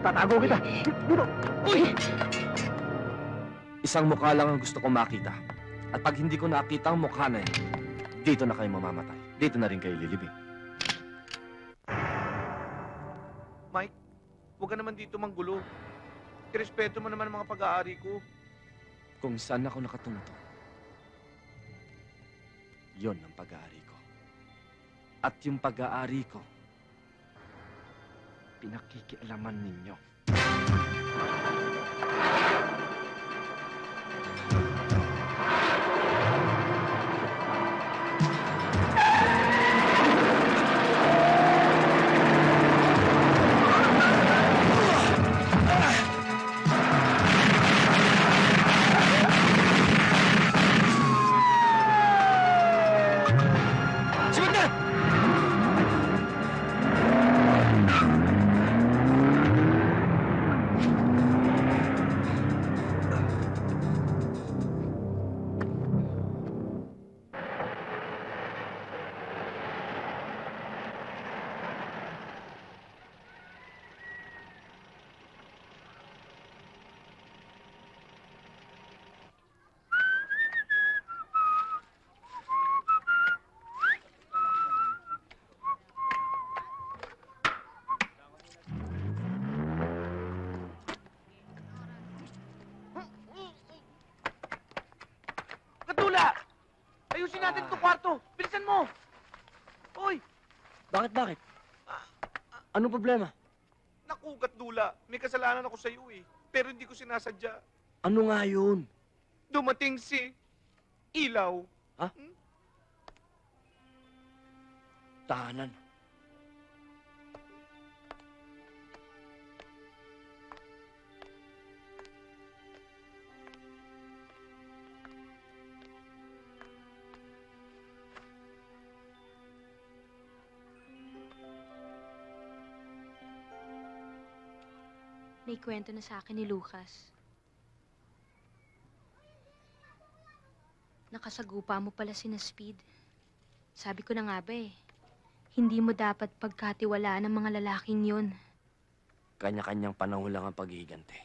Tatago kita! Dito! Uy! Isang mukha lang ang gusto kong makita. At pag hindi ko nakita ang mukha na yan, dito na kayo mamamatay. Dito na rin kayo lilibing. Huwag ka naman dito manggulo. Irespeto mo naman ang mga pag-aari ko. Kung saan ako nakatunto, yon ang pag-aari ko. At yung pag-aari ko, pinakikialaman ninyo. Ayusin natin itong kwarto. Bilisan mo! Hoy! Bakit, bakit? Anong problema? Naku, Katula. May kasalanan ako sa iyo eh. Pero hindi ko sinasadya. Ano nga yun? Dumating si... Ilaw. Tahanan. Naikwento na sa akin ni Lucas. Nakasagupa mo pala si Speed. Sabi ko na nga ba eh, hindi mo dapat pagkatiwalaan ng mga lalaking yun. Kanya-kanyang panahon lang ang paghihiganti.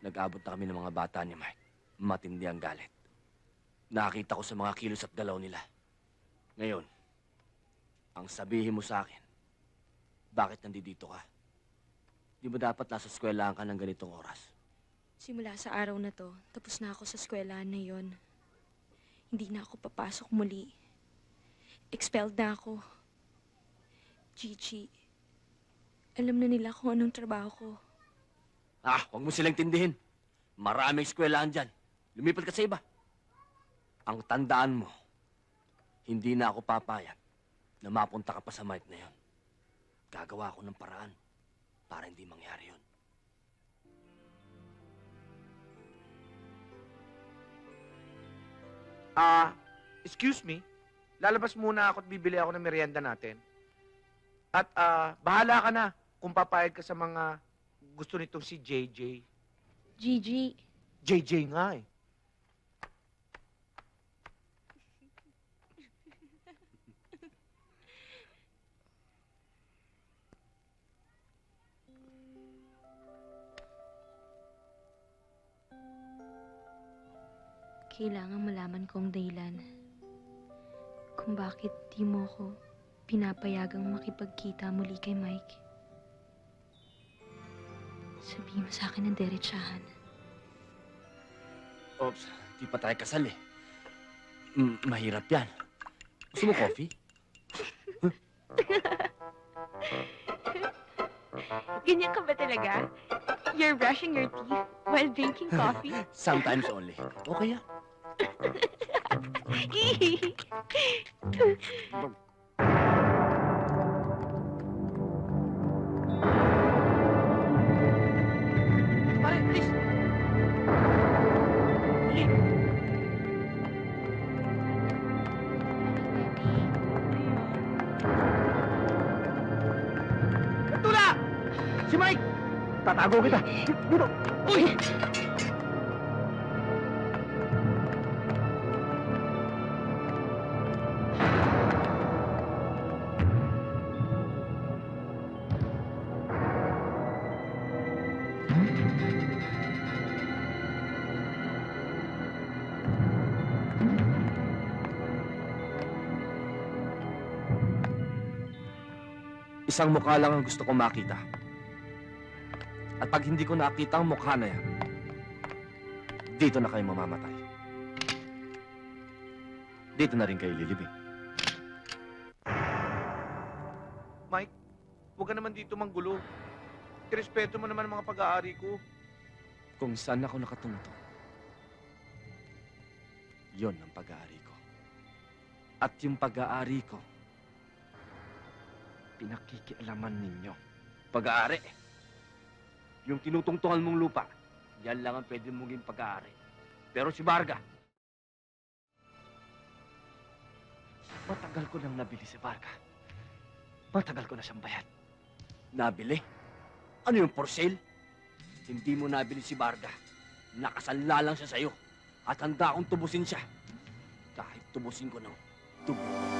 Nag-abot na kami ng mga bata ni Mike. Matindi ang galit. Nakakita ko sa mga kilos at galaw nila. Ngayon, ang sabihin mo sa akin, bakit nandito ka? Di ba dapat nasa eskwelahan ka ng ganitong oras? Simula sa araw na to, tapos na ako sa eskwelahan na yon. Hindi na ako papasok muli. Expelled na ako. Gigi, alam na nila kung anong trabaho ko. Ah, huwag mo silang tindihin. Maraming eskwelahan dyan. Lumipat ka sa iba. Ang tandaan mo, hindi na ako papayag na mapunta ka pa sa mic na yon. Gagawa ako ng paraan para hindi mangyari yun. Ah, excuse me. Lalabas muna ako at bibili ako ng merienda natin. At ah, bahala ka na kung papayag ka sa mga gusto nitong si JJ. Gigi, JJ nga eh. Kailangan malaman ko ang dahilan. Kung bakit di mo ko pinapayagang makipagkita muli kay Mike. Sabihin mo sa akin ng derechahan. Oops, di pa tayo kasal eh. Mm, mahirap yan. Gusto mo coffee? Ganyan ka ba talaga? You're brushing your teeth while drinking coffee? Sometimes only. Okay yan. Tatago kita! Dito! Uy! Isang mukha lang ang gusto kong makita. At pag hindi ko nakita ang mukha na yan, dito na kayo mamamatay. Dito na rin kayo lilibing. Mike, huwag ka naman dito manggulo. Irespeto mo naman ang mga pag-aari ko. Kung saan ako nakatungtong. Yon ang pag-aari ko. At yung pag-aari ko, pinakikialaman ninyo. Pag-aari. Yung tinutungtungan mong lupa, yan lang ang pwede mong pag-aari. Pero si Varga, matagal ko nang nabili si Varga. Matagal ko na siyang bayad. Nabili? Ano yung for sale? Hindi mo nabili si Varga. Nakasanla lang siya sa'yo. At handa akong tubusin siya. Kahit tubusin ko ng tubo.